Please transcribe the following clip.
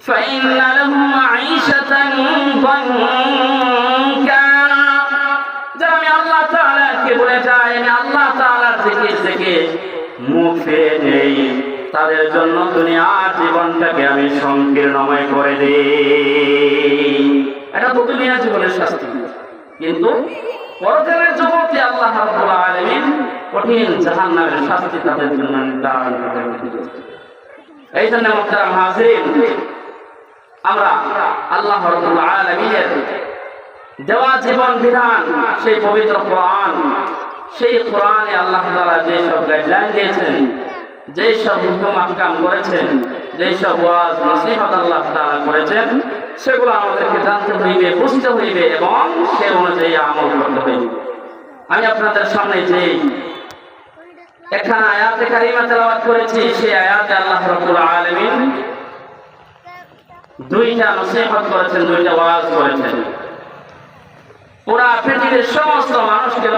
فإن له معيشة ضنكا যারা আমি আল্লাহ তাআলাকে বলে যাই আমি আল্লাহ তাআলার জিকির থেকে মুখ ফিরে নেই তাদের জন্য দুনিয়ার জীবনটাকে আমি সংকীর্ণময় করে দিই এটা তো দুনিয়ার জীবনের শাস্তি কিন্তু পরকালের জগতে আল্লাহ রাব্বুল আলামিন কঠিন জাহান্নামের শাস্তি তাদের জন্য নির্ধারণ করে এই জন্য মোহতারাম হাজিরিন, আমরা আল্লাহ রাব্বুল আলামিনের দেওয়া জীবন বিধান, সেই পবিত্র কোরআন, সেই কোরআনে আল্লাহ তাআলা যে সব গাইডলাইন দিয়েছেন যে সব হুকুম আহকাম করেছেন যে সব ওয়াজ, নসিহত আল্লাহ তাআলা করেছেন, সেগুলো আমাদেরকে জানতে হইবে, বুঝতে হইবে এবং সে অনুযায়ী আমল করতে হইবে। আমি আপনাদের সামনে যে এখানে আয়াতে কারিমা তেলাওয়াত করেছি, সেই আয়াতে আল্লাহ রাব্বুল আলামিন দুইটা নসিহত করেছেন, দুইটা ওয়াজ করেছেন। পুরা পৃথিবীর সমস্ত মানুষকে